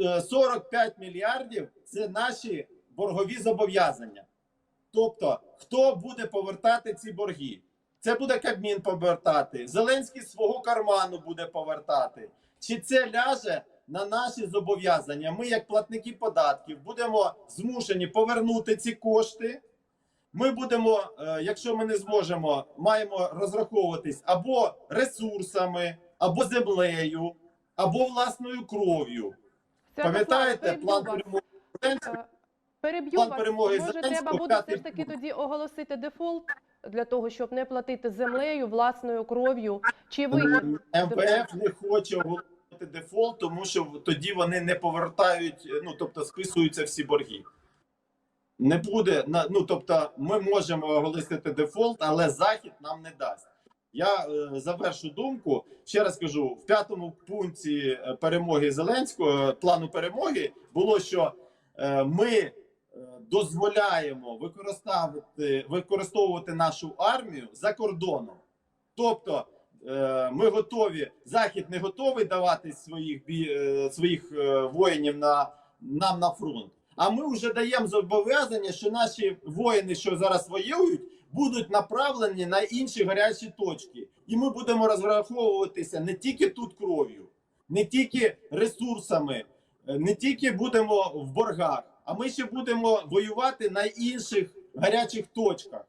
е, 45 мільярдів це наші боргові зобов'язання. Тобто, хто буде повертати ці борги? Це буде Кабмін повертати, Зеленський свого карману буде повертати. Чи це ляже на наші зобов'язання? Ми, як платники податків, будемо змушені повернути ці кошти. Ми будемо, е, якщо ми не зможемо, маємо розраховуватись або ресурсами, або землею, або власною кров'ю. Пам'ятаєте план перемоги? Зеленського? Е, Переб'ю вас. перемоги Може, треба буде все ж таки тоді оголосити дефолт для того, щоб не платити землею, власною кров'ю чи вихід? МВФ не хоче оголосити дефолт, тому що тоді вони не повертають, ну тобто списуються всі борги. Не буде ну тобто, ми можемо оголосити дефолт, але захід нам не дасть. Я е, завершу думку. Ще раз кажу: в п'ятому пункті е, перемоги Зеленського, е, плану перемоги, було що ми дозволяємо використовувати, використовувати нашу армію за кордоном. Тобто, ми готові, захід не готовий давати своїх своїх воїнів на нам на фронт. А ми вже даємо зобов'язання, що наші воїни, що зараз воюють, будуть направлені на інші гарячі точки, і ми будемо розраховуватися не тільки тут кров'ю, не тільки ресурсами, е, не тільки будемо в боргах, а ми ще будемо воювати на інших гарячих точках.